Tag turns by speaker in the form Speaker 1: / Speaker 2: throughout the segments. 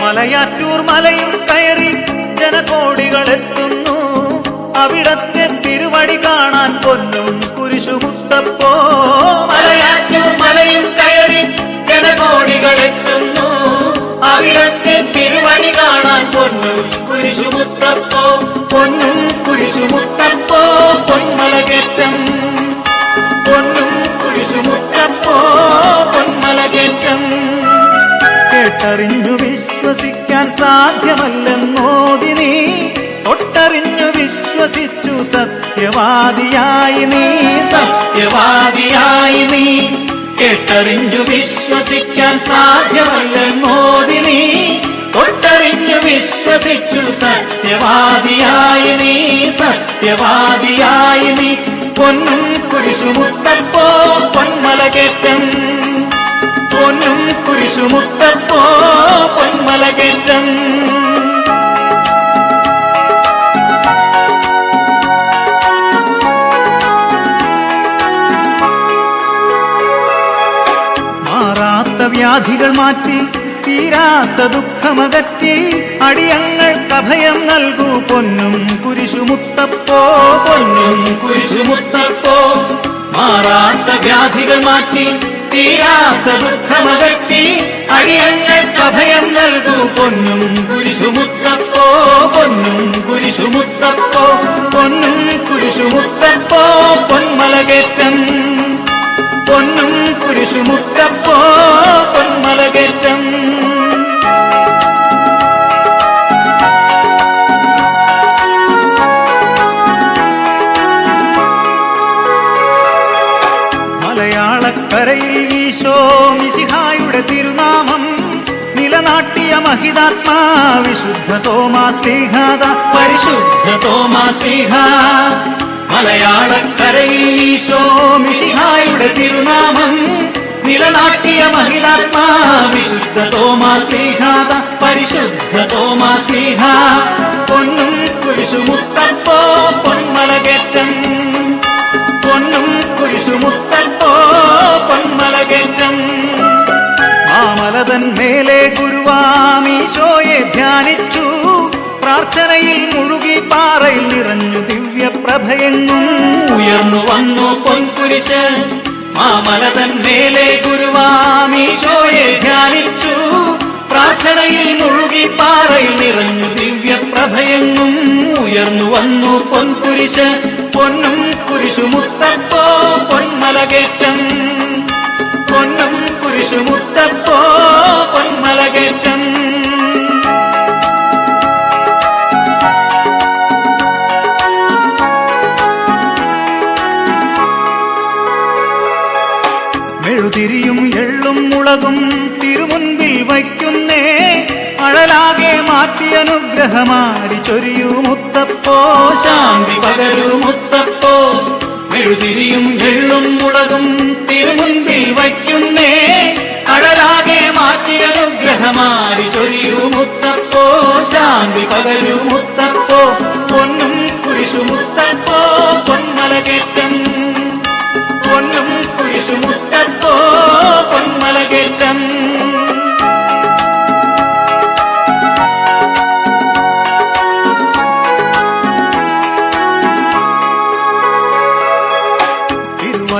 Speaker 1: മലയാറ്റൂർ മലയും കയറി ജനകോടികൾ എത്തുന്നു അവിടത്തെ തിരുവടി കാണാൻ പൊന്നും കുരിശുമുത്തപ്പോ. സത്യവാദിയായി നീ സത്യവാദിയായി നീ. കേട്ടറിഞ്ഞു വിശ്വസിക്കാൻ സാധ്യമല്ലെന്നോതി നീ. തൊട്ടറിഞ്ഞു വിശ്വസിച്ചു സത്യവാദിയായി നീ സത്യവാദിയായി നീ. പൊന്നും കുരിശുമുത്തപ്പോ പൊന്മലകേറ്റം പൊന്നും വ്യാധികൾ മാറ്റി തീരാത്ത ദുഃഖമകറ്റി അടിയങ്ങൾ കഭയം നൽകൂ പൊന്നും കുരിശുമുത്തപ്പോ പൊന്നും കുരിശുമുത്തപ്പോ. മാറാത്ത വ്യാധികൾ മാറ്റി തീരാത്ത ദുഃഖമകറ്റി അടിയങ്ങൾ കഭയം നൽകൂ പൊന്നും കുരിശുമുത്തപ്പോ പൊന്നും കുരിശുമുത്തപ്പോ. പൊന്നും കുരിശുമുത്തപ്പോ പൊന്മലകേറ്റം. പൊന്നും കുരിശുമുത്തപ്പോ. പൊന്മലകേറ്റം മലയാളക്കരയിൽ ഈശോ മിശിഹായുടെ തിരുനാമം നിലനാട്ടിയ മഹിതാത്മാ വിശുദ്ധ തോമാ ശ്രീഹാദ പരിശുദ്ധ തോമാ ശ്രീഹ മലയാളക്കരയിൽ ഈശോ മിശിഹായുടെ തിരുനാമം നിലനാട്ടിയ മഹിതാത്മാ വിശുദ്ധ തോമാ ശ്രീഹാദ പരിശുദ്ധ തോമാ ശ്രീഹ പൊന്നും കുരിശുമുത്തപ്പോ പൊന്മലകേറ്റം പൊന്നും കുരിശുമുത്തപ്പോ പൊന്മലകേറ്റം മാമലതൻ മേലെ ഗുരുവാമീശോയെ ധ്യാനിച്ചു പ്രാർത്ഥനയിൽ മുഴുകി പാറയിൽ നിറഞ്ഞു ദിവ്യപ്രഭയെങ്ങും ഉയർന്നു വന്നു പൊൻകുരിശ് മാമലതൻ മേലെ ഗുരുവാമീശോയെ ധ്യാനിച്ചു. പ്രാർത്ഥനയിൽ മുഴുകി പാറയിൽ നിറഞ്ഞു ദിവ്യപ്രഭയെങ്ങും ഉയർന്നു വന്നു പൊൻകുരിശ്. പൊന്നും കുരിശുമുത്തപ്പോ പൊന്മലകേറ്റം. പൊന്നും കുരിശുമുത്തപ്പോ പൊന്മലകേറ്റം. എള്ളും മുളകും തിരുമുൻപിൽ വയ്ക്കുന്നേ. അഴലാകെ മാറ്റി അനുഗ്രഹമാരി ചൊരിയൂ മുത്തപ്പോ. ശാന്തി പകരൂ മുത്തപ്പോ. മെഴുതിരിയും എള്ളും മുളകും തിരുമുൻപിൽ വയ്ക്കുന്നേ. അഴലാകെ മാറ്റി അനുഗ്രഹമാരി ചൊരിയൂ മുത്തപ്പോ. ശാന്തി പകരൂ മുത്തപ്പോ.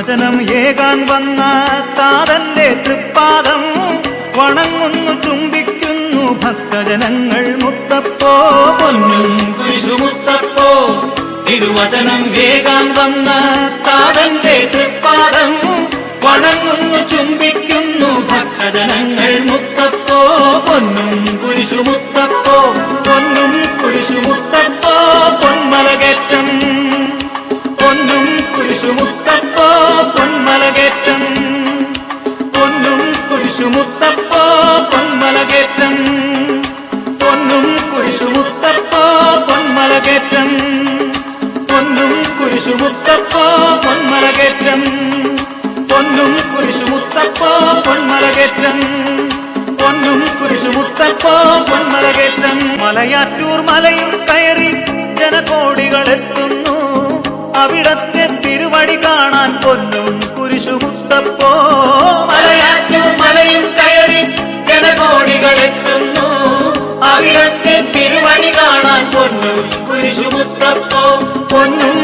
Speaker 1: തിരുവചനം ഏകാൻ വന്ന താതന്റെ തൃപ്പാദം വണങ്ങുന്നു ചുംബിക്കുന്നു ഭക്തജനങ്ങൾ മുത്തപ്പോ. പൊന്നും കുരിശുമുത്തപ്പോ. തിരുവചനം ഏകാൻ വന്ന താതന്റെ പൊന്മലകേറ്റം. പൊന്നും കുരിശുമുത്തപ്പോ പൊന്മലകേറ്റം. മലയാറ്റൂർ മലയും കയറി ജനകോടികളെത്തുന്നു. അവിടത്തെ തിരുവടി കാണാൻ പൊന്നും കുരിശുമുത്തപ്പോ
Speaker 2: മലയാറ്റൂർ മലയും കയറി ജനകോടികളെത്തുന്നു. അവിടത്തെ തിരുവടി കാണാൻ പൊന്നും കുരിശുമുത്തപ്പോ
Speaker 1: പൊന്നും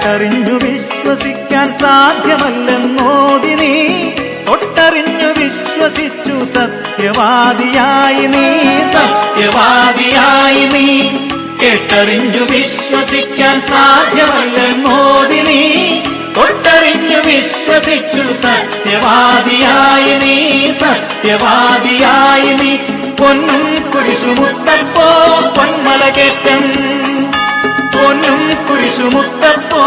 Speaker 1: കേട്ടറിഞ്ഞു വിശ്വസിക്കാൻ സാധ്യമല്ലെന്നോതി നീ. തൊട്ടറിഞ്ഞു വിശ്വസിച്ചു സത്യവാദിയായി നീ. സത്യവാദിയായി നീ. കേട്ടറിഞ്ഞു വിശ്വസിക്കാൻ സാധ്യമല്ലെന്നോതി നീ. തൊട്ടറിഞ്ഞു വിശ്വസിച്ചു സത്യവാദിയായി നീ. സത്യവാദിയായി നീ. പൊന്നും കുരിശുമുത്തപ്പോ പൊന്മലകേറ്റം പൊന്നും കുരിശുമുത്തപ്പോ